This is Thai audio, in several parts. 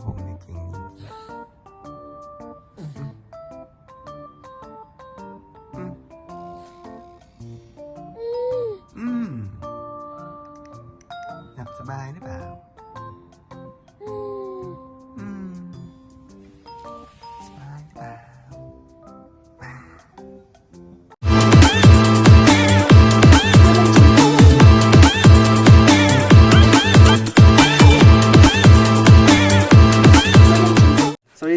ับผมกางเกงนี้อืมหลับสบายหรือเปล่า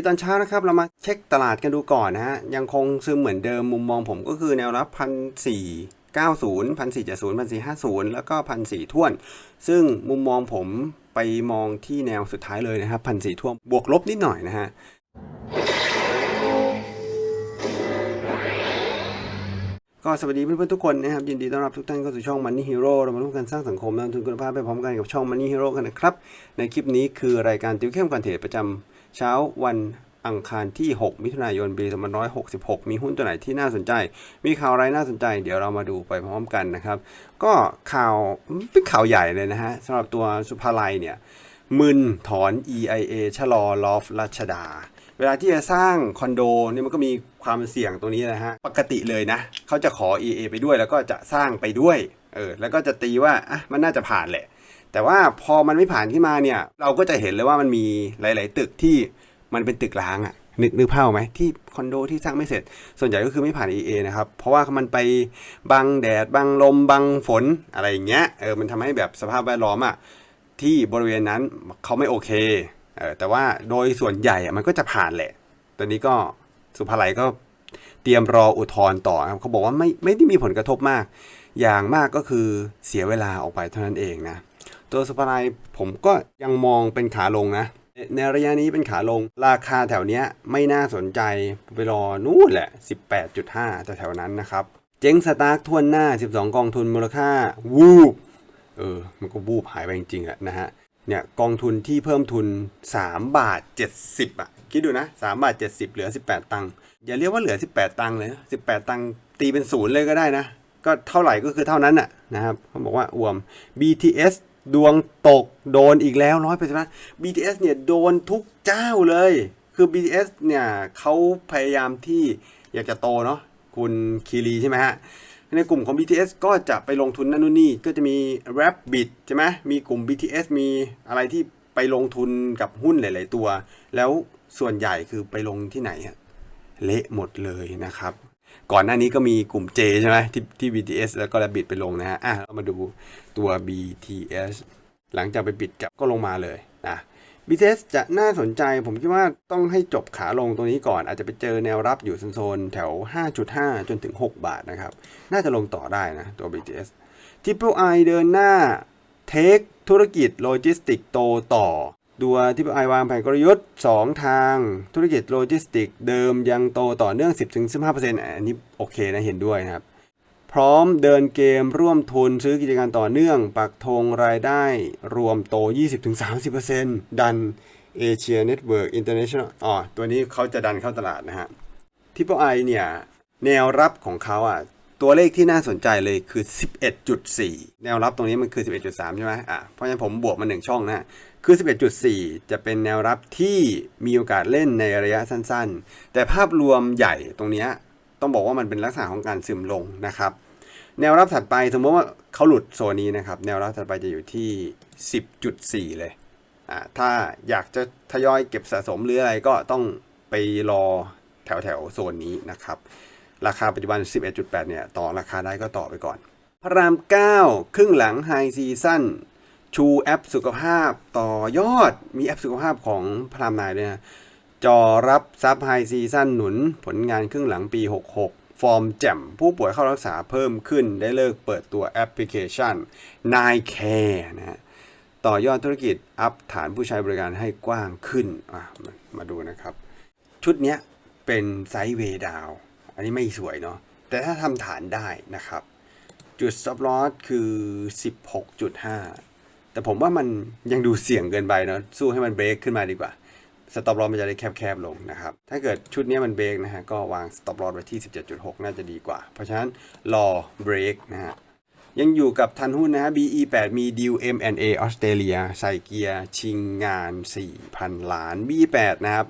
ตอนเช้านะครับ เรามาเช็คตลาดกันดูก่อนนะฮะ ยังคงซึมเหมือนเดิมมุมมองผมก็คือแนวรับพันสี่เก้าศูนย์พันสี่เจ็ดศูนย์พันสี่ห้าศูนย์แล้วก็พันสี่ท่วน ซึ่งมุมมองผมไปมองที่แนวสุดท้ายเลยนะครับพันสี่ท่วมบวกลบนิดหน่อยนะฮะก็สวัสดีเพื่อนๆทุกคนนะครับ ยินดีต้อนรับทุกท่านเข้าสู่ช่อง Money Hero เรามาร่วมกันสร้างสังคมและลงทุนคุณภาพไปพร้อมกันกับช่อง Money Hero กันนะครับ ในคลิปนี้คือรายการติวเข้มการเทรดประจำเช้าวัน อังคารที่ 6 มิถุนายนปี2566 มีหุ้นตัวไหนที่น่าสนใจ มีข่าวอะไรน่าสนใจ เดี๋ยวเรามาดูไปพร้อมกันนะครับ ก็ข่าวเป็นข่าวใหญ่เลยนะฮะสำหรับตัวสุภาลัยเนี่ยมึนถอน EIA ชะลอลอฟรัชดา เวลาที่จะสร้างคอนโดเนี่ยมันก็มีความเสี่ยงตรงนี้นะฮะ ปกติเลยนะ เขาจะขอ EA ไปด้วยแล้วก็จะสร้างไปด้วย เออ แล้วก็จะตีว่า อะ มันน่าจะผ่านแหละ แต่ว่าพอมันไม่ผ่านขึ้นมาเนี่ย เราก็จะเห็นเลยว่ามันมีหลาย ๆ ตึกที่ มันเป็นตึกร้างอะนึกนึกภาพไหมที่คอนโดที่สร้างไม่เสร็จ ส่วนใหญ่ก็คือไม่ผ่าน EA นะครับ เพราะว่ามันไปบังแดดบังลมบังฝนอะไรอย่างเงี้ยเออมันทำให้แบบสภาพแวดล้อมอะที่บริเวณนั้นเขาไม่โอเคเออแต่ว่าโดยส่วนใหญ่อะมันก็จะผ่านแหละ ตอนนี้ก็สุภาลัยก็เตรียมรออุทธรณ์ต่อครับเขาบอกว่าไม่ไม่ได้มีผลกระทบมาก อย่างมากก็คือเสียเวลาออกไปเท่านั้นเองนะตัวสุภาลัยผมก็ยังมองเป็นขาลงนะ ในระยะนี้เป็นขาลง ราคาแถวเนี้ยไม่น่าสนใจไปรอนู่นแหละ 18.5แต่แถวๆนั้นนะครับ เจ๊งสตาร์กทวนหน้า 12 กองทุนมูลค่า วูบ เออ มันก็วูบหายไปจริงๆอะนะฮะ เนี่ย กองทุนที่เพิ่มทุน 3 บาท 70อะคิดดูนะ 3 บาท 70 เหลือ 18 ตังค์อย่าเรียกว่าเหลือ 18 ตังค์เลยนะ18 ตังค์ตีเป็นศูนย์เลยก็ได้นะ ก็เท่าไหร่ก็คือเท่านั้นน่ะนะครับเขาบอกว่าอวม BTS ดวงตกโดนอีกแล้วร้อยเปอร์เซ็นต์ BTS เนี่ยโดนทุกเจ้าเลย คือ BTS เนี่ยเขาพยายามที่อยากจะโตเนาะคุณคีรีใช่ไหมฮะ ในกลุ่มของ BTS ก็จะไปลงทุนนั่นนู่นนี่ ก็จะมี Rabbit ใช่ไหมมีกลุ่ม BTS มีอะไรที่ไปลงทุนกับหุ้นหลาย ๆ ตัว แล้วส่วนใหญ่คือไปลงที่ไหนอะเละหมดเลยนะครับ ก่อนหน้านี้ก็มีกลุ่ม J ใช่ไหมที่ที่ BTS แล้วก็ Rabbit ไปลงนะฮะอะเรามาดูตัว BTS หลังจากไปปิดกับก็ลงมาเลยนะ BTS จะน่าสนใจผมคิดว่าต้องให้จบขาลงตรงนี้ก่อน อาจจะไปเจอแนวรับอยู่โซนแถว 5.5 จนถึง 6 บาทนะครับ น่าจะลงต่อได้นะตัว BTS Triple I เดินหน้าเทคธุรกิจโลจิสติกโตต่อ ตัวที่ I วางแผนกลยุทธ์ 2 ทางธุรกิจโลจิสติก เดิมยังโตต่อเนื่อง 10-15%อันนี้โอเคนะเห็นด้วยนะครับ พร้อมเดินเกมร่วมทุนซื้อกิจการต่อเนื่อง ปักธงรายได้รวมโต 20-30%ดันเอเชียเน็ตเวิร์กอินเตอร์เนชั่นแนลอ๋อตัวนี้เขาจะดันเข้าตลาดนะฮะทิปไอเนี่ยแนวรับของเขาอะตัวเลขที่น่าสนใจเลยคือ 11.4 แนวรับตรงนี้มันคือ 11.3 ใช่ไหมอะเพราะฉะนั้นผมบวกมา 1 ช่องนะ คือ 11.4 จะเป็นแนวรับที่มีโอกาสเล่นในระยะสั้นๆ แต่ภาพรวมใหญ่ตรงนี้ต้องบอกว่ามันเป็นลักษณะของการซึมลงนะครับ แนวรับถัดไปสมมติว่าเขาหลุดโซนนี้นะครับ แนวรับถัดไปจะอยู่ที่ 10.4 เลยอ่าถ้าอยากจะทยอยเก็บสะสมหรืออะไรก็ต้องไปรอแถวแถวโซนนี้นะครับ ราคาปัจจุบัน 11.8 เนี่ย ต่อราคาได้ก็ต่อไปก่อน พระราม 9 ครึ่งหลังไฮซีซั่น ชูแอปสุขภาพต่อยอดมีแอปสุขภาพของพรามนายด้วยนะจอรับซับไฮซีซั่นหนุนผลงานครึ่งหลังปี 66 ฟอร์มแจ่มผู้ป่วยเข้ารักษาเพิ่มขึ้นได้เลิกเปิดตัวแอปพลิเคชัน n i c a r e นะต่อยอดธุรกิจอัพฐานผู้ใช้บริการให้กว้างขึ้นมามาดูนะครับ ชุดนี้เป็นไซด์เวดาว อันนี้ไม่สวยเนาะแต่ถ้าทำฐานได้นะครับ จุด stop loss คือ 16.5 แต่ผมว่ามันยังดูเสี่ยงเกินไปเนาะสู้ให้มันเบรกขึ้นมาดีกว่าสต็อปลอสมันจะได้แคบๆลงนะครับ ถ้าเกิดชุดนี้มันเบรกนะฮะ ก็วางสต็อปลอสไว้ที่ 17.6 น่าจะดีกว่า เพราะฉะนั้นรอเบรกนะฮะ ยังอยู่กับทันหุ้นนะฮะ BE8 มีดิว M&A ออสเตรเลียใส่เกียร์ ชิงงาน 4,000 ล้าน BE8 นะครับ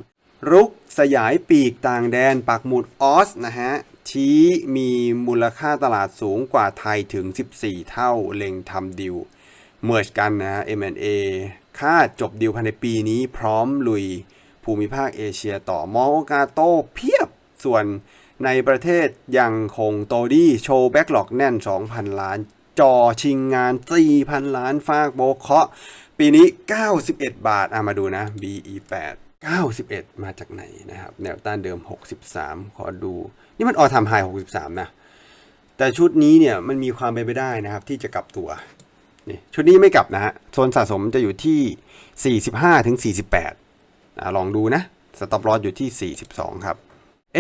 รุกสยายปีกต่างแดนปักหมุดออสนะฮะ ชี้มีมูลค่าตลาดสูงกว่าไทยถึง 14 เท่า เล็งทำดิว เมิร์จกันนะฮะ M&A คาดจบดิวภายในปีนี้พร้อมลุยภูมิภาคเอเชียต่อมองโอกาสโตเพียบส่วนในประเทศยังคงโตดีโชว์แบ็กหลอกแน่น 2,000 ล้าน จอชิงงาน 4,000 ล้านฟากโบเคาะ ปีนี้ 91 บาทอะมาดูนะ BE8 91 มาจากไหนนะครับ แนวต้านเดิม 63 ขอดู นี่มันออทำไฮ63 นะ แต่ชุดนี้เนี่ยมันมีความเป็นไปได้นะครับที่จะกลับตัว นี่ชุดนี้ไม่กลับนะฮะ โซนสะสมจะอยู่ที่ 45ถึง48อะลองดูนะ สต็อปลอสอยู่ที่ 42 ครับ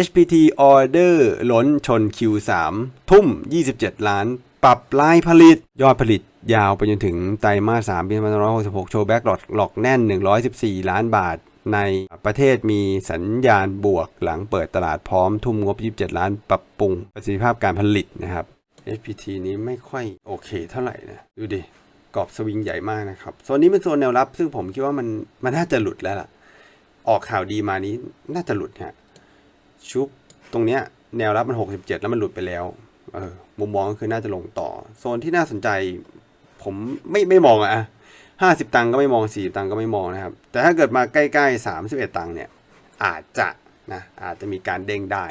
HPT Order ล้นชน Q3 ทุ่ม 27 ล้าน ปรับลายผลิต ยอดผลิตยาวไปจนถึงไตรมาส3ปี2566 โชว์แบ็กหลอกหลอกแน่น 114 ล้านบาท ในประเทศมีสัญญาณบวกหลังเปิดตลาดพร้อมทุ่มงบ 27 ล้านปรับปรุงประสิทธิภาพการผลิตนะครับ HPT นี้ไม่ค่อยโอเคเท่าไหร่นะ ดูดิกรอบสวิงใหญ่มากนะครับโซนนี้เป็นโซนแนวรับ ซึ่งผมคิดว่ามันมันน่าจะหลุดแล้วล่ะ ออกข่าวดีมานี้น่าจะหลุดฮะชุบตรงเนี้ยแนวรับมัน 67 แล้วมันหลุดไปแล้วเออมุมมองก็คือน่าจะลงต่อ โซนที่น่าสนใจ ผมไม่ไม่มองอะห้าสิบตังค์ก็ไม่มองสี่ตังค์ก็ไม่มองนะครับ แต่ถ้าเกิดมาใกล้ๆสามสิบเอ็ดตังค์เนี่ย อาจจะนะอาจจะมีการเด้งได้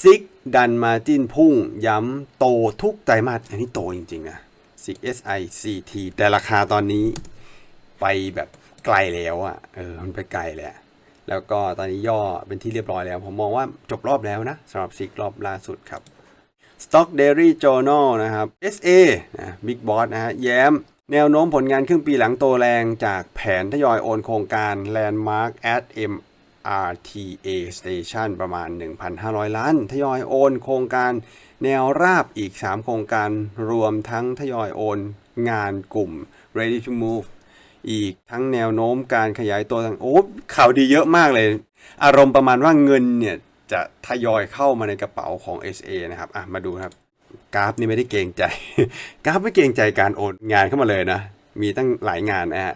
ซิก ดันมาจิ้นพุ่งย้ำโตทุกไตรมาสอันนี้โตจริงๆนะซิก SICT แต่ราคาตอนนี้ไปแบบไกลแล้วอะเออมันไปไกลแล้วแล้วก็ตอนนี้ย่อเป็นที่เรียบร้อยแล้ว ผมมองว่าจบรอบแล้วนะสำหรับซิกรอบล่าสุดครับ Stock Daily Journal นะครับ SA นะ Big Boss นะฮะแย้ม แนวโน้มผลงานครึ่งปีหลังโตแรงจากแผนทยอยโอนโครงการ Landmark at RTA Station ประมาณ 1,500 ล้าน ทยอยโอนโครงการแนวราบอีก 3 โครงการรวมทั้งทยอยโอนงานกลุ่ม Ready to Move อีกทั้งแนวโน้มการขยายตัวต่างโอ้ข่าวดีเยอะมากเลย อารมณ์ประมาณว่าเงินเนี่ย จะทยอยเข้ามาในกระเป๋าของ SA นะครับ อะ มาดูครับ กราฟนี่ไม่ได้เกรงใจ กราฟไม่เกรงใจการโอนงานเข้ามาเลยนะ มีตั้งหลายงานนะฮะ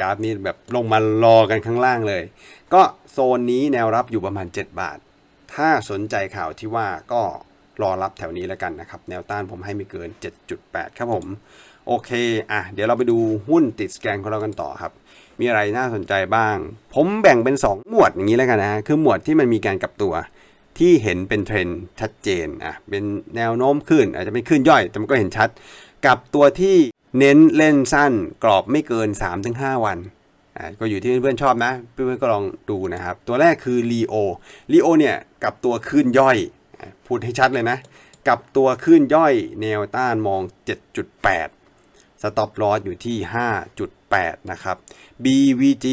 กราฟนี่แบบลงมารอกันข้างล่างเลย ก็โซนนี้แนวรับอยู่ประมาณ 7 บาท ถ้าสนใจข่าวที่ว่าก็รอรับแถวนี้แล้วกันนะครับ แนวต้านผมให้ไม่เกิน 7.8 ครับผม โอเค อะ เดี๋ยวเราไปดูหุ้นติดสแกนของเรากันต่อครับ มีอะไรน่าสนใจบ้าง ผมแบ่งเป็น 2 หมวดอย่างนี้แล้วกันนะ คือหมวดที่มันมีการกลับตัวที่เห็นเป็นเทรนด์ชัดเจน อะ เป็นแนวโน้มขึ้น อาจจะเป็นขึ้นย่อย แต่มันก็เห็นชัด กับตัวที่ เน้นเล่นสั้นกรอบไม่เกิน 3-5 วันอ่าก็อยู่ที่เพื่อนๆชอบนะ เพื่อนๆก็ลองดูนะครับ ตัวแรกคือ Leo Leo เนี่ยกับตัวขึ้นย่อย พูดให้ชัดเลยนะ กับตัวขึ้นย่อยแนวต้านมอง 7.8 สต็อปลอสอยู่ที่ 5.8 นะครับ BVG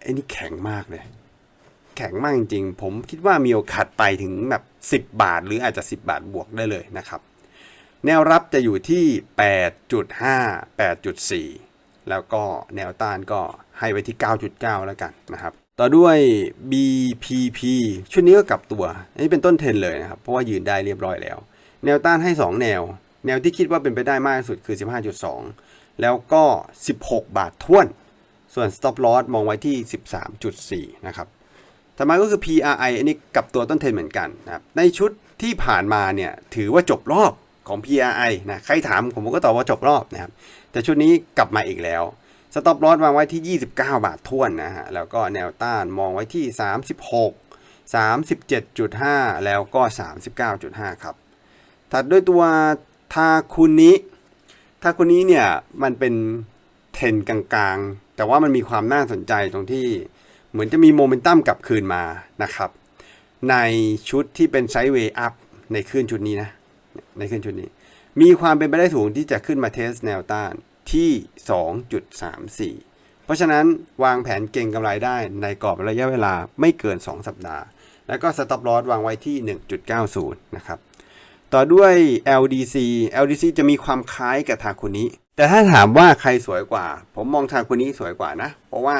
ไอ้นี่แข็งมากเลย แข็งมากจริงๆ ผมคิดว่ามีโอกาสไปถึงแบบ 10 บาท หรืออาจจะ 10 บาทบวกได้เลยนะครับ แนวรับจะอยู่ที่ 8.5 8.4 แล้วก็แนวต้านก็ให้ไว้ที่ 9.9 แล้วกันนะครับ ต่อด้วย BPP ชุดนี้ก็กลับตัว อันนี้เป็นต้นเทรนเลยนะครับ เพราะว่ายืนได้เรียบร้อยแล้ว แนวต้านให้ 2 แนว แนวที่คิดว่าเป็นไปได้มากที่สุดคือ 15.2 แล้วก็ 16 บาทท้วน ส่วน stop loss มองไว้ที่ 13.4 นะครับต่อมาก็คือ PRI อันนี้กลับตัวต้นเทรนเหมือนกันนะครับ ในชุดที่ผ่านมาเนี่ยถือว่าจบรอบ ของ PRI นะใครถามผมก็ตอบว่าจบรอบนะครับ แต่ชุดนี้กลับมาอีกแล้วสต็อปลอสวางไว้ที่ 29 บาททวนนะฮะ แล้วก็แนวต้านมองไว้ที่ 36 37.5 แล้วก็ 39.5 ครับ ถัดด้วยตัวทาคุนิทาคุนิเนี่ย มันเป็นเทรนกลางๆ แต่ว่ามันมีความน่าสนใจตรงที่เหมือนจะมีโมเมนตัมกลับคืนมานะครับ ในชุดที่เป็นไซด์เวย์อัพในขึ้นชุดนี้นะ ในขึ้นชุดนี้ มีความเป็นไปได้สูงที่จะขึ้นมาเทสแนวต้านที่ 2.34 เพราะฉะนั้นวางแผนเก่งกำไรได้ในกรอบระยะเวลาไม่เกิน 2 สัปดาห์ แล้วก็ stop loss วางไว้ที่ 1.90 นะครับ ต่อด้วย LDC LDC จะมีความคล้ายกับทาคุนิแต่ถ้าถามว่าใครสวยกว่า ผมมองทาคุนิสวยกว่านะ เพราะว่า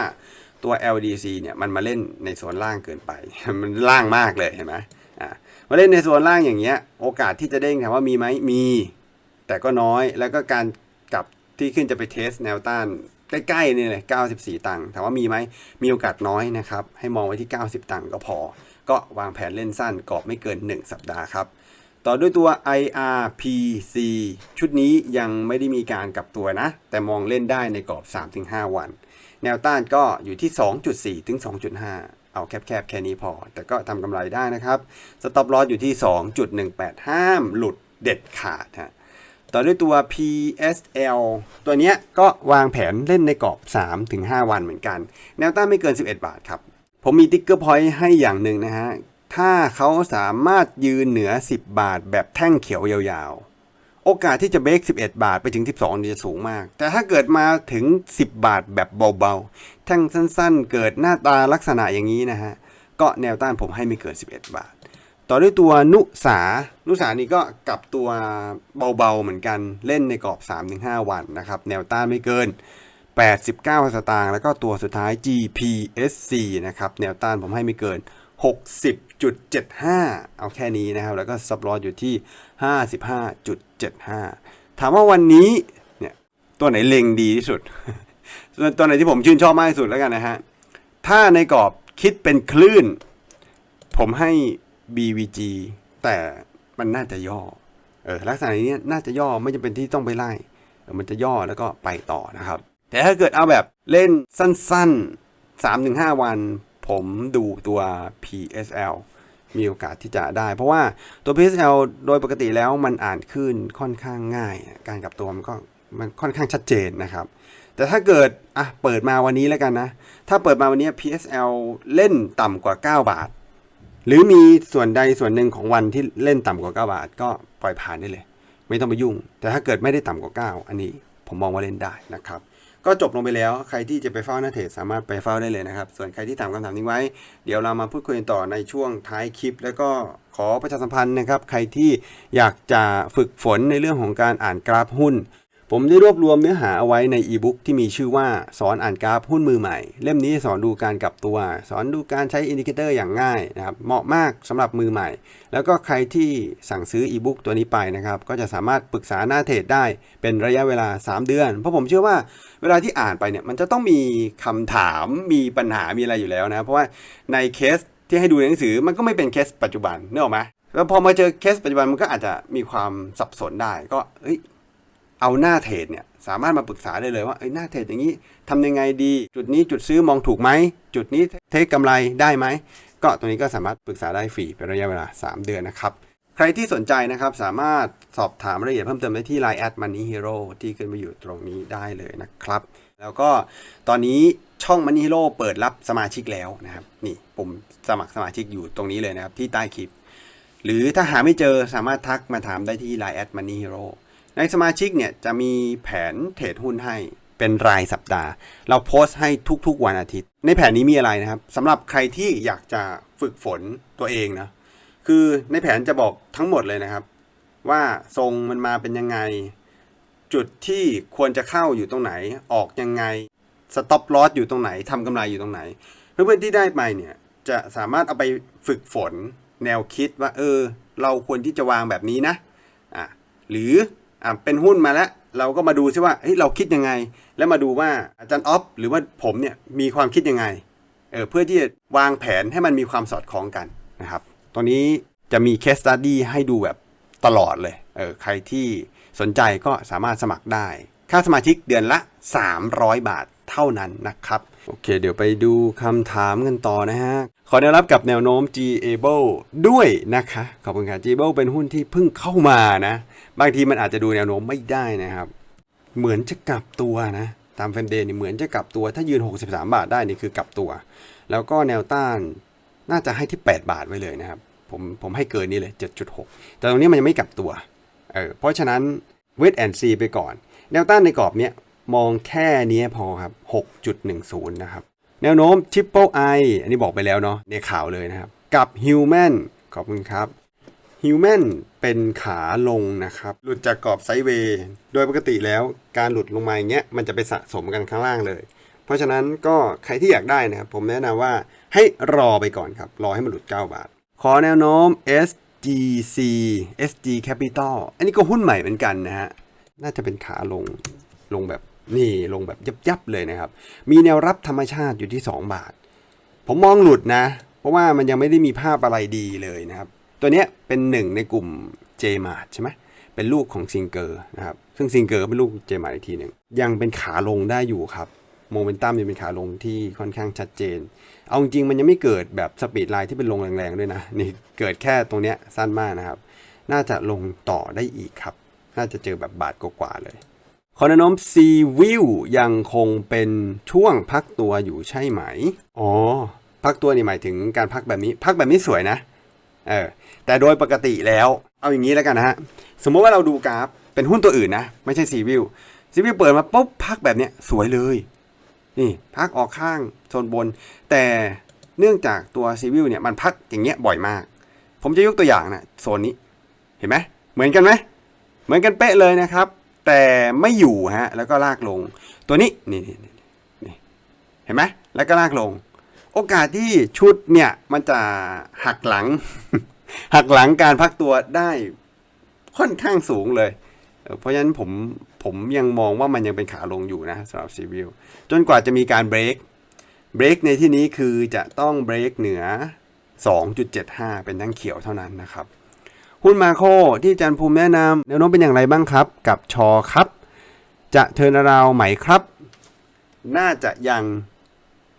ตัว LDC เนี่ยมันมาเล่นในโซนล่างเกินไป มันล่างมากเลยเห็นไหม มาเล่นในโซนล่างอย่างเงี้ย โอกาสที่จะเด้งถามว่ามีไหมมี แต่ก็น้อยแล้วก็การกลับที่ขึ้นจะไปเทสแนวต้านใกล้ๆนี่เลย94 ตังค์ถามว่ามีไหมมีโอกาสน้อยนะครับ ให้มองไว้ที่ 90 ตังค์ก็พอ ก็วางแผนเล่นสั้นกรอบไม่เกิน 1 สัปดาห์ครับ ต่อด้วยตัว IRPC ชุดนี้ยังไม่ได้มีการกลับตัวนะ แต่มองเล่นได้ในกรอบ 3-5 วัน แนวต้านก็อยู่ที่ 2.4 ถึง 2.5 เอาแคบๆแค่นี้พอ แต่ก็ทำกำไรได้นะครับสต็อปลอสอยู่ที่ 2.18 ห้ามหลุดเด็ดขาดฮะต่อด้วยตัว PSL ตัวเนี้ยก็วางแผนเล่นในกรอบ 3-5 วันเหมือนกัน แนวต้านไม่เกิน 11 บาทครับ ผมมีติ๊กเกอร์พอยต์ให้อย่างหนึ่งนะฮะ ถ้าเขาสามารถยืนเหนือ 10 บาทแบบแท่งเขียวยาวๆ โอกาสที่จะเบรก11 บาทไปถึง 12นี่จะสูงมาก แต่ถ้าเกิดมาถึง 10 บาทแบบเบาๆ แท่งสั้นๆ เกิดหน้าตาลักษณะอย่างนี้นะฮะ ก็แนวต้านผมให้ไม่เกิน 11 บาท ต่อด้วยตัวนุสา นุสานี่ก็กลับตัวเบาๆ เหมือนกัน เล่นในกรอบ 3-5 วันนะครับ แนวต้านไม่เกิน 89 สตางค์ แล้วก็ตัวสุดท้าย GPSC นะครับ แนวต้านผมให้ไม่เกิน 60.75 เอาแค่นี้นะครับ แล้วก็ซับลอสอยู่ที่ 55.75 ถามว่าวันนี้เนี่ยตัวไหนเล็งดีที่สุดส่วนตัวไหนที่ผมชื่นชอบมากที่สุดแล้วกันนะฮะ ถ้าในกรอบคิดเป็นคลื่น ผมให้ BVG แต่มันน่าจะย่อ เออลักษณะนี้น่าจะย่อไม่จำเป็นที่ต้องไปไล่ มันจะย่อแล้วก็ไปต่อนะครับ แต่ถ้าเกิดเอาแบบเล่นสั้นๆ 3-5 วัน ผมดูตัว PSL มีโอกาสที่จะได้ เพราะว่าตัว PSL โดยปกติแล้วมันอ่านขึ้นค่อนข้างง่าย การกลับตัวมันก็มันค่อนข้างชัดเจนนะครับ แต่ถ้าเกิดอะเปิดมาวันนี้แล้วกันนะ ถ้าเปิดมาวันนี้ PSL เล่นต่ำกว่า 9 บาท หรือมีส่วนใดส่วนหนึ่งของวันที่เล่นต่ำกว่า 9 บาท ก็ปล่อยผ่านได้เลย ไม่ต้องไปยุ่ง แต่ถ้าเกิดไม่ได้ต่ำกว่า 9 อันนี้ผมมองว่าเล่นได้นะครับ ก็จบลงไปแล้ว ใครที่จะไปเฝ้าหน้าเทรดสามารถไปเฝ้าได้เลยนะครับ ส่วนใครที่ถามคำถามนี้ไว้ เดี๋ยวเรามาพูดคุยต่อในช่วงท้ายคลิป แล้วก็ขอประชาสัมพันธ์นะครับ ใครที่อยากจะฝึกฝนในเรื่องของการอ่านกราฟหุ้น ผมได้รวบรวมเนื้อหาเอาไว้ในอีบุ๊กที่มีชื่อว่าสอนอ่านกราฟหุ้นมือใหม่ เล่มนี้สอนดูการกลับตัว สอนดูการใช้อินดิเคเตอร์อย่างง่ายนะครับเหมาะมากสำหรับมือใหม่ แล้วก็ใครที่สั่งซื้ออีบุ๊กตัวนี้ไปนะครับก็จะสามารถปรึกษาหน้าเทรดได้เป็นระยะเวลา 3 เดือน เพราะผมเชื่อว่าเวลาที่อ่านไปเนี่ยมันจะต้องมีคำถามมีปัญหามีอะไรอยู่แล้วนะเพราะว่าในเคสที่ให้ดูในหนังสือมันก็ไม่เป็นเคสปัจจุบันเนออกไหมแล้วพอมาเจอเคสปัจจุบันมันก็อาจจะมีความสับสนได้ก็เอ้ย เอาหน้าเทรดเนี่ยสามารถมาปรึกษาได้เลยว่าเอ้หน้าเทรดอย่างนี้ทำยังไงดี จุดนี้จุดซื้อมองถูกไหม จุดนี้เทคกำไรได้ไหม ก็ตัวนี้ก็สามารถปรึกษาได้ฟรีเป็นระยะเวลา 3 เดือนนะครับ ใครที่สนใจนะครับสามารถสอบถามรายละเอียดเพิ่มเติมได้ที่ Line แอด Money Hero ที่ขึ้นมาอยู่ตรงนี้ได้เลยนะครับ แล้วก็ตอนนี้ช่อง Money Hero เปิดรับสมาชิกแล้วนะครับนี่ปุ่มสมัครสมาชิกอยู่ตรงนี้เลยนะครับที่ใต้คลิป หรือถ้าหาไม่เจอสามารถทักมาถามได้ที่ Line แอด Money Hero ในสมาชิกเนี่ยจะมีแผนเทรดหุ้นให้เป็นรายสัปดาห์ เราโพสต์ให้ทุกๆวันอาทิตย์ ในแผนนี้มีอะไรนะครับสำหรับใครที่อยากจะฝึกฝนตัวเองนะคือในแผนจะบอกทั้งหมดเลยนะครับ ว่าทรงมันมาเป็นยังไง จุดที่ควรจะเข้าอยู่ตรงไหนออกยังไงสต็อปลอสอยู่ตรงไหนทำกำไรอยู่ตรงไหน เพื่อนๆที่ได้ไปเนี่ยจะสามารถเอาไปฝึกฝนแนวคิดว่า เออ เราควรที่จะวางแบบนี้นะอะหรือ อะเป็นหุ้นมาแล้ว เราก็มาดูซิว่าเฮ้ยเราคิดยังไง แล้วมาดูว่าอาจารย์ออฟหรือว่าผมเนี่ยมีความคิดยังไงเออเพื่อที่จะวางแผนให้มันมีความสอดคล้องกันนะครับตอนนี้จะมีเคสตัดดี้ให้ดูแบบตลอดเลยเออใครที่สนใจก็สามารถสมัครได้ ค่าสมาชิกเดือนละ 300 บาทเท่านั้นนะครับ โอเค เดี๋ยวไปดูคำถามกันต่อนะฮะ ขอแนวรับกับแนวโน้ม G-able ด้วยนะคะ ขอบคุณค่ะ G-able เป็นหุ้นที่เพิ่งเข้ามานะ บางทีมันอาจจะดูแนวโน้มไม่ได้นะครับ เหมือนจะกลับตัวนะตามเฟรมเดย์นี่เหมือนจะกลับตัวถ้ายืน 63 บาทได้นี่คือกลับตัว แล้วก็แนวต้านน่าจะให้ที่ 8 บาทไว้เลยนะครับ ผมผมให้เกินนี้เลย 7.6 แต่ตรงนี้มันยังไม่กลับตัวเออเพราะฉะนั้นเวทแอนซีไปก่อน แนวต้านในกรอบเนี้ยมองแค่นี้พอครับ 6.10 นะครับ แนวโน้ม Triple I อันนี้บอกไปแล้วเนาะในข่าวเลยนะครับ กับ Human ขอบคุณครับ Human เป็นขาลงนะครับ หลุดจากกรอบไซด์เวย์โดยปกติแล้วการหลุดลงมาอย่างเงี้ยมันจะไปสะสมกันข้างล่างเลย เพราะฉะนั้นก็ใครที่อยากได้นะครับ ผมแนะนำว่าให้รอไปก่อนครับ รอให้มันหลุด 9 บาท ขอแนวโน้ม SGC SG Capital อันนี้ก็หุ้นใหม่เหมือนกันนะฮะ น่าจะเป็นขาลงลงแบบนี่ลงแบบยับยับๆเลยนะครับ มีแนวรับธรรมชาติอยู่ที่ 2 บาท ผมมองหลุดนะ เพราะว่ามันยังไม่ได้มีภาพอะไรดีเลยนะครับ ตัวเนี้ยเป็นหนึ่งในกลุ่ม JMart ใช่ไหมเป็นลูกของซิงเกอร์นะครับ ซึ่งซิงเกอร์เป็นลูก JMart อีกทีหนึ่งยังเป็นขาลงได้อยู่ครับโมเมนตัมยังเป็นขาลงที่ค่อนข้างชัดเจน เอาจริงมันยังไม่เกิดแบบสปีดไลน์ที่เป็นลงแรงๆด้วยนะ นี่เกิดแค่ตรงเนี้ยสั้นมากนะครับ น่าจะลงต่อได้อีกครับ น่าจะเจอแบบบาทกว่าเลยขอนะนำซีวิวยังคงเป็นช่วงพักตัวอยู่ใช่ไหม อ๋อ พักตัวนี่หมายถึงการพักแบบนี้ พักแบบนี้สวยนะ เออแต่โดยปกติแล้วเอาอย่างนี้แล้วกันนะฮะสมมติว่าเราดูกราฟเป็นหุ้นตัวอื่นนะ ไม่ใช่ซีวิวซีวิวเปิดมาปุ๊บพักแบบเนี้ยสวยเลย นี่พักออกข้างโซนบน แต่เนื่องจากตัวซีวิวเนี่ยมันพักอย่างเงี้ยบ่อยมาก ผมจะยกตัวอย่างนะโซนนี้เห็นไหมเหมือนกันไหมเหมือนกันเป๊ะเลยนะครับ แต่ไม่อยู่ฮะแล้วก็ลากลง ตัวนี้นี่นี่นี่นี่เห็นไหมแล้วก็ลากลง โอกาสที่ชุดเนี่ยมันจะหักหลัง หักหลังการพักตัวได้ค่อนข้างสูงเลย เพราะฉะนั้นผมผมยังมองว่ามันยังเป็นขาลงอยู่นะสำหรับซีวิวจนกว่าจะมีการเบรกเบรกในที่นี้คือจะต้องเบรกเหนือ 2.75 เป็นทั้งเขียวเท่านั้นนะครับหุ้นมาโคที่อาจันภูมิแนะนำแนวโน้มเป็นอย่างไรบ้างครับ กับชอครับ จะเทิร์นราวไหมครับ น่าจะยัง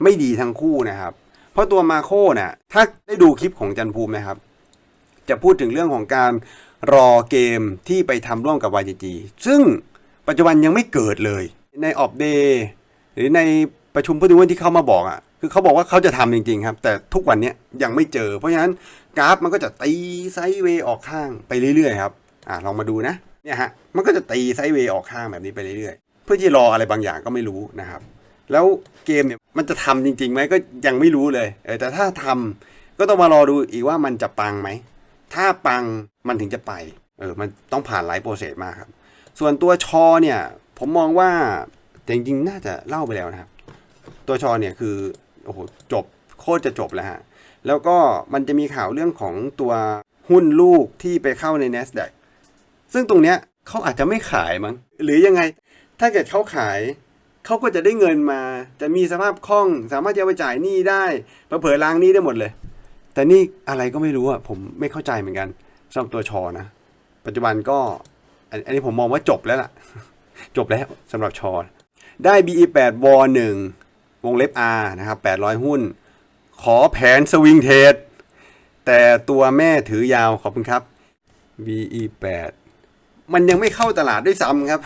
ไม่ดีทั้งคู่นะครับ เพราะตัวมาโคเนี่ยถ้าได้ดูคลิปของจันภูมินะครับ จะพูดถึงเรื่องของการรอเกมที่ไปทำร่วมกับ YGG ซึ่งปัจจุบันยังไม่เกิดเลย ในออ d เดย์หรือในประชุมผู้ถือหุ้นที่เขามาบอกอะคือเขาบอกว่าเขาจะทำจริง ๆ ครับ แต่ทุกวันนี้ยังไม่เจอ เพราะฉะนั้นกราฟมันก็จะตีไซด์เวย์ออกข้างไปเรื่อยๆครับอะลองมาดูนะเนี่ยฮะมันก็จะตีไซด์เวย์ออกข้างแบบนี้ไปเรื่อยๆ เพื่อที่รออะไรบางอย่างก็ไม่รู้นะครับ แล้วเกมเนี่ย มันจะทำจริงๆไหมก็ยังไม่รู้เลยเออแต่ถ้าทำก็ต้องมารอดูอีกว่ามันจะปังไหม ถ้าปังมันถึงจะไปเออมันต้องผ่านหลายโปรเซสมากครับ ส่วนตัวชอเนี่ยผมมองว่าแต่จริงๆน่าจะเล่าไปแล้วนะครับ ตัวชอเนี่ยคือโอ้โหจบโคตรจะจบแล้วฮะแล้วก็มันจะมีข่าวเรื่องของตัวหุ้นลูกที่ไปเข้าใน NASDAQ ซึ่งตรงเนี้ยเขาอาจจะไม่ขายมั้งหรือยังไง ถ้าเกิดเขาขาย เขาก็จะได้เงินมา จะมีสภาพคล่อง สามารถจะไปจ่ายหนี้ได้เผลอล้างหนี้ได้หมดเลย แต่นี่อะไรก็ไม่รู้อะผมไม่เข้าใจเหมือนกันสำหรับตัวชอนะ ปัจจุบันก็อันนี้ผมมองว่าจบแล้วล่ะ จบแล้วสำหรับชอได้ BE8 วอ1วงเล็บ R นะครับ 800 หุ้น ขอแผนสวิงเทรดแต่ตัวแม่ถือยาวขอบคุณครับ BE8 มันยังไม่เข้าตลาดด้วยซ้ำครับ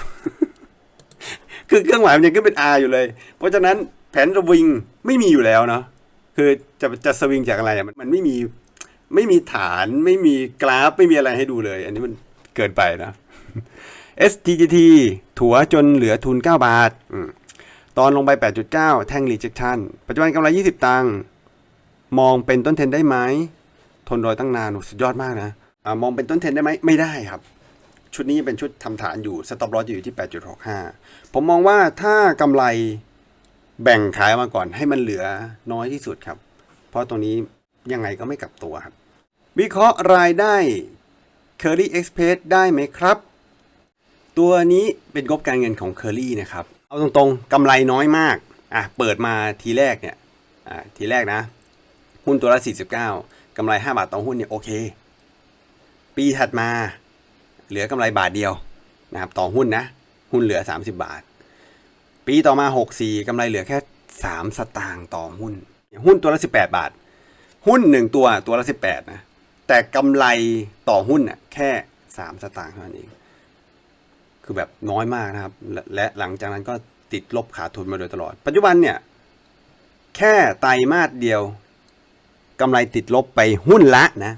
คือเครื่องหมายมันยังขึ้นเป็น R อยู่เลย เพราะฉะนั้นแผนสวิงไม่มีอยู่แล้วเนาะคือจะจะสวิงจากอะไรอะมันมันไม่มีไม่มีฐานไม่มีกราฟไม่มีอะไรให้ดูเลย อันนี้มันเกินไปนะ STGT ถัวจนเหลือทุน 9 บาทอตอนลงไป 8.9 แท่ง rejection ปัจจุบันกำไร 20 ตังค์มองเป็นต้นเทนได้ไหม ทนรอยตั้งนานสุดยอดมากนะอะมองเป็นต้นเทนได้ไหมไม่ได้ครับ ชุดนี้เป็นชุดทำฐานอยู่สต็อปลอสอยู่ที่ 8.65 ผมมองว่าถ้ากำไรแบ่งขายมาก่อนให้มันเหลือน้อยที่สุดครับ เพราะตรงนี้ยังไงก็ไม่กลับตัวครับ วิเคราะห์รายได้ Curly Express ได้ไหมครับ ตัวนี้เป็นงบการเงินของ Curly นะครับ เอาตรงๆกำไรน้อยมากอะเปิดมาทีแรกเนี่ยอ่าทีแรกนะ หุ้นตัวละ 49กำไร 5 บาทต่อหุ้นเนี่ยโอเค ปีถัดมา เหลือกำไรบาทเดียวนะครับต่อหุ้นนะ หุ้นเหลือ 30 บาท ปีต่อมา 64กำไรเหลือแค่ 3 สตางค์ต่อหุ้น หุ้นตัวละ 18 บาท หุ้น 1 ตัวตัวละ 18 นะ แต่กำไรต่อหุ้นน่ะแค่ 3 สตางค์เท่านั้นเอง คือแบบน้อยมากนะครับและและหลังจากนั้นก็ติดลบขาดทุนมาโดยตลอด ปัจจุบันเนี่ย แค่ไตรมาสเดียวกำไรติดลบไปหุ้นละนะ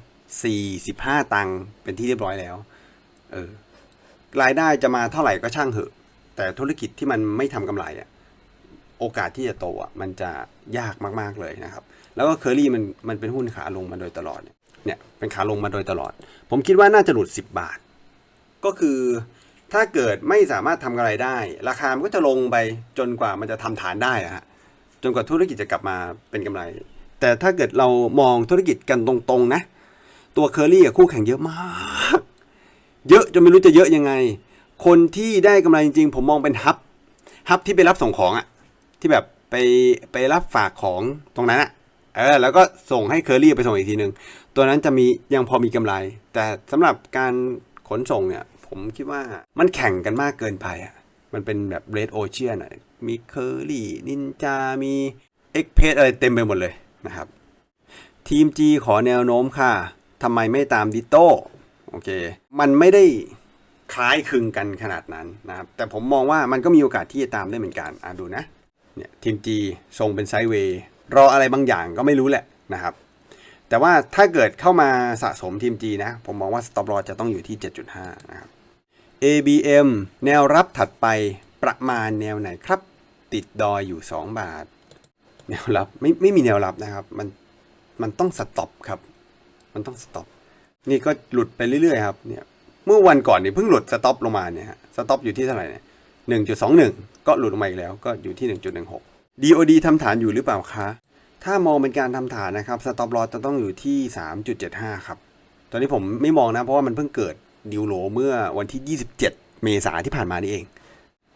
45 ตังค์เป็นที่เรียบร้อยแล้ว เออรายได้จะมาเท่าไหร่ก็ช่างเหอะ แต่ธุรกิจที่มันไม่ทำกำไรอะโอกาสที่จะโตอะมันจะยากมากๆเลยนะครับ แล้วก็เคอรี่มันมันเป็นหุ้นขาลงมาโดยตลอดเนี่ยเป็นขาลงมาโดยตลอด ผมคิดว่าน่าจะหลุด 10 บาท ก็คือถ้าเกิดไม่สามารถทำกำไรได้ ราคามันก็จะลงไปจนกว่ามันจะทำฐานได้อะฮะจนกว่าธุรกิจจะกลับมาเป็นกำไร แต่ถ้าเกิดเรามองธุรกิจกันตรงๆนะ ตัวเคอรี่คู่แข่งเยอะมาก เยอะจนไม่รู้จะเยอะยังไง คนที่ได้กำไรจริงๆ ผมมองเป็นฮับฮับที่ไปรับส่งของอะที่แบบไปไปรับฝากของตรงนั้นอะเออแล้วก็ส่งให้เคอรี่ไปส่งอีกทีหนึ่งตัวนั้นจะมียังพอมีกำไร แต่สำหรับการขนส่งเนี่ยผมคิดว่ามันแข่งกันมากเกินไปอะมันเป็นแบบเรดโอเชียนอะมีเคอรี่นินจา มีเอ็กเพสอะไรเต็มไปหมดเลยนะครับทีม G ขอแนวโน้มค่ะทำไมไม่ตามดิโต้ โอเค มันไม่ได้คล้ายคลึงกันขนาดนั้นนะครับ แต่ผมมองว่ามันก็มีโอกาสที่จะตามได้เหมือนกันอะดูนะ เนี่ยทีม G ทรงเป็นไซด์เวย์รออะไรบางอย่างก็ไม่รู้แหละนะครับ แต่ว่าถ้าเกิดเข้ามาสะสมทีม G นะ ผมมองว่า stop loss จะต้องอยู่ที่ 7.5 นะครับ ABM แนวรับถัดไปประมาณแนวไหนครับ ติดดอยอยู่ 2 บาท แนวรับไม่ไม่มีแนวรับนะครับ มันมันต้องสต็อปครับ มันต้องสต็อป นี่ก็หลุดไปเรื่อยๆครับเนี่ยเมื่อวันก่อนเนี่ยเพิ่งหลุดสต็อปลงมาเนี่ยฮะสต็อปอยู่ที่เท่าไหร่เนี่ยหนึ่งจุดสองหนึ่งก็หลุดลงมาอีกแล้วก็อยู่ที่หนึ่งจุดหนึ่งหก DOD ทำฐานอยู่หรือเปล่าคะ ถ้ามองเป็นการทำฐานนะครับสต็อปลอสจะต้องอยู่ที่สามจุดเจ็ดห้าครับ ตอนนี้ผมไม่มองนะเพราะว่ามันเพิ่งเกิดดิวโหลเมื่อวันที่ 27 เมษาที่ผ่านมานี่เอง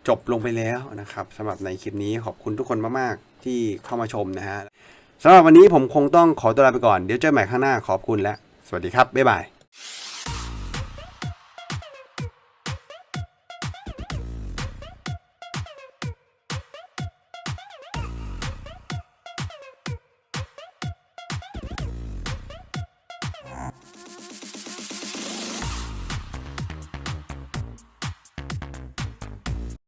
จบลงไปแล้วนะครับสำหรับในคลิปนี้ขอบคุณทุกคนมากๆที่เข้ามาชมนะฮะสำหรับวันนี้ผมคงต้องขอตัวลาไปก่อน เดี๋ยวเจอใหม่ข้างหน้าขอบคุณและ สวัสดีครับ บ๊ายบาย